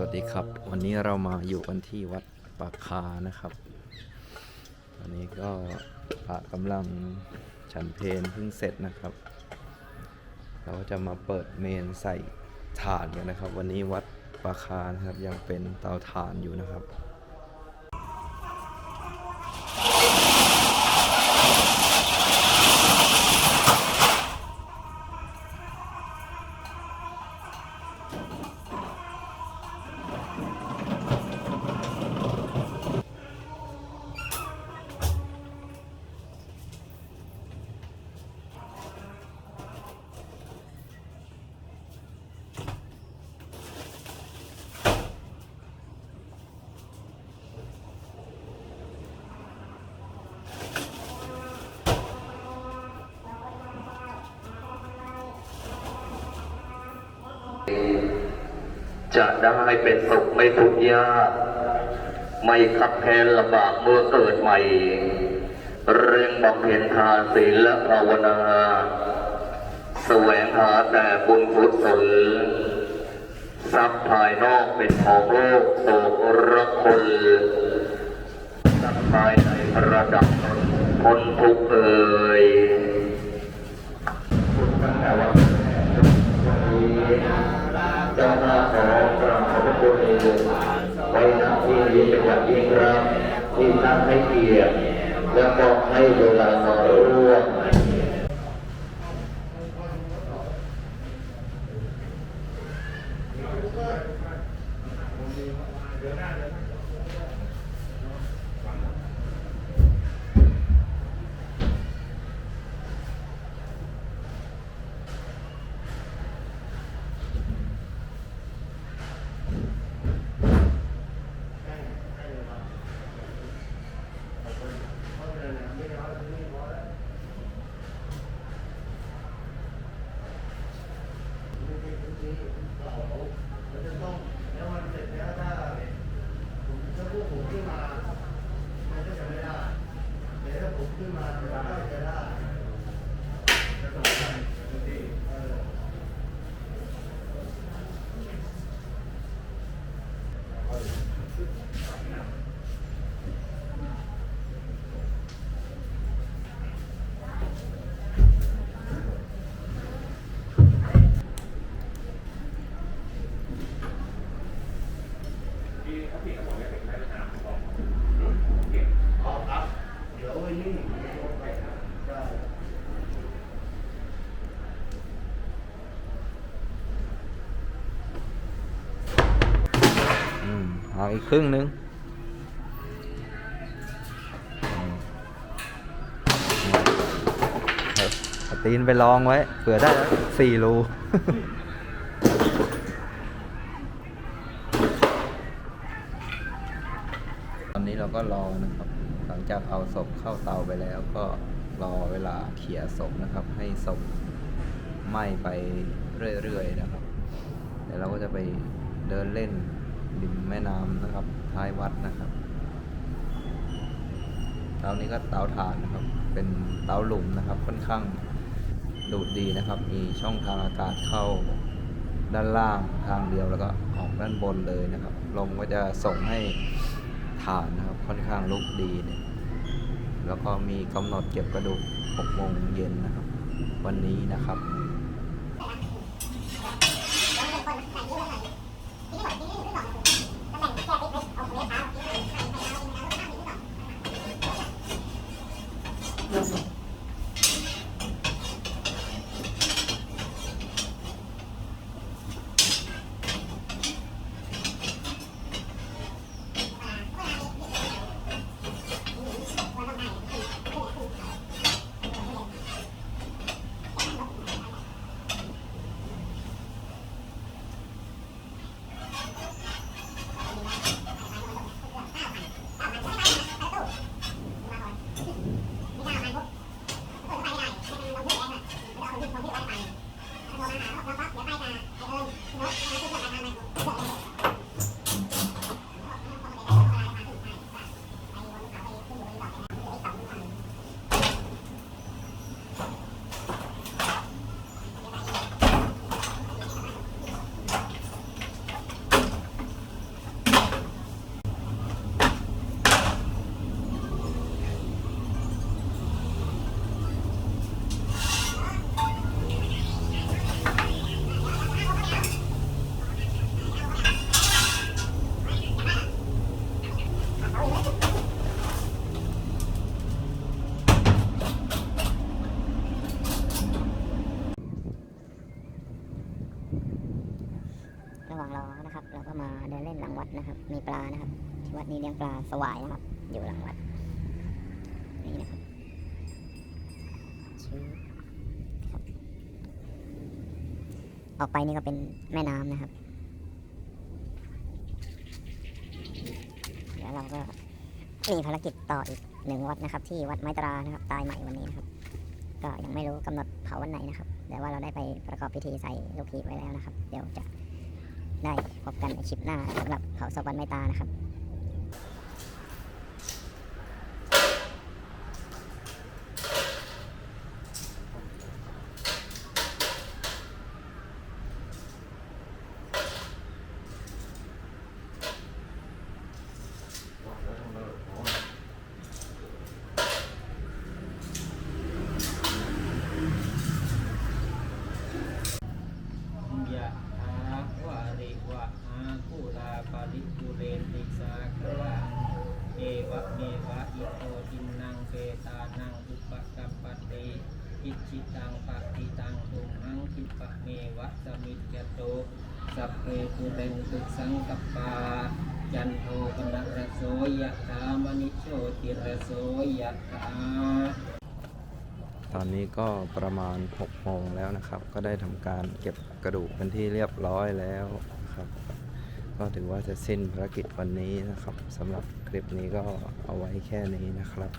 สวัสดีครับ วันนี้เรามาอยู่กันที่วัดปากคานะครับ วันนี้ก็พระกำลังฉันเพลเพิ่งเสร็จนะครับ เราจะมาเปิดเมนใส่ถ่านกันนะครับ วันนี้วัดปากคานะครับยังเป็นเตาถ่านอยู่นะครับ จะได้เป็นสุขไม่ทุกข์ยาก ไม่ขับแค้นลำบากเมื่อเกิดใหม่ เร่งบำเพ็ญทานศีลและภาวนา แสวงหาแต่บุญกุศลทรัพย์ภายนอกเป็นของโลกโศกรกคนทรัพย์ภายในระดับตนพ้นทุกข์เอ่ยตั้งแต่วันนี้าหน้าขอกราบขอบพระคุณไว้ณที่นี้เป็นอย่างยิ่งครับที่ท่านให้เกียรติและก็ให้เวลามาร่วมเดี๋ยวหน้าเดี๋ยว อาอีกครึ่งนึงตีนไปลองไว้ เผื่อได้สี่รูตอนนี้เราก็รอนะครับ หลังจากเอาศพเข้าเตาไปแล้วก็รอเวลาเขี่ยศพนะครับ ให้ศพไหม้ไปเรื่อยๆนะครับ เดี๋ยวเราก็จะไปเดินเล่น ริมแม่น้ำนะครับ ท้ายวัดนะครับเตานี้ก็เตาถ่านนะครับ เป็นเตาหลุมนะครับ ค่อนข้างดูดดีนะครับ มีช่องทางอากาศเข้าด้านล่างทางเดียวแล้วก็ออกด้านบนเลยนะครับ ลมก็จะส่งให้ถ่านนะครับ ค่อนข้างลุกดีเนี่ยแล้วก็มีกำหนดเก็บกระดูก6โมงเย็นนะครับ วันนี้นะครับ ดนะครับ มีปลานะครับ ที่วัดนี้เลี้ยงปลาสวายนะครับ อยู่หลังวัด นี่นะครับชื่อครับ ออกไปนี่ก็เป็นแม่น้ำนะครับเดี๋ยวเราก็มีภารกิจต่ออีกหนึ่งวัดนะครับ ที่วัดไม้ตรานะครับ ตายใหม่วันนี้นะครับ ก็ยังไม่รู้กำหนดเผาวันไหนนะครับ แต่ว่าเราได้ไปประกอบพิธีใส่ลูกพีไว้แล้วนะครับ เดี๋ยวจะ ได้พบกันในคลิปหน้าสำหรับเขาศพวันไมตานะครับ ยะถาวาริวะอาคูลาปาริปุเรนติสากลังเอวะเมวะอิโตทินังเปตานังอุปกัปปติอิจิตังปฏิตังตุมหังคิป สมิจโตสัพเพปุเรนตุสังกปาจันโทปนะระโสยะถามณิโชติระโสยะถาตอนนี้ก็ประมาณ6โมงแล้วนะครับ ก็ได้ทำการเก็บกระดูกเป็นที่เรียบร้อยแล้วนะครับ ก็ถือว่าจะสิ้นภารกิจวันนี้นะครับสำหรับคลิปนี้ก็เอาไว้แค่นี้นะครับ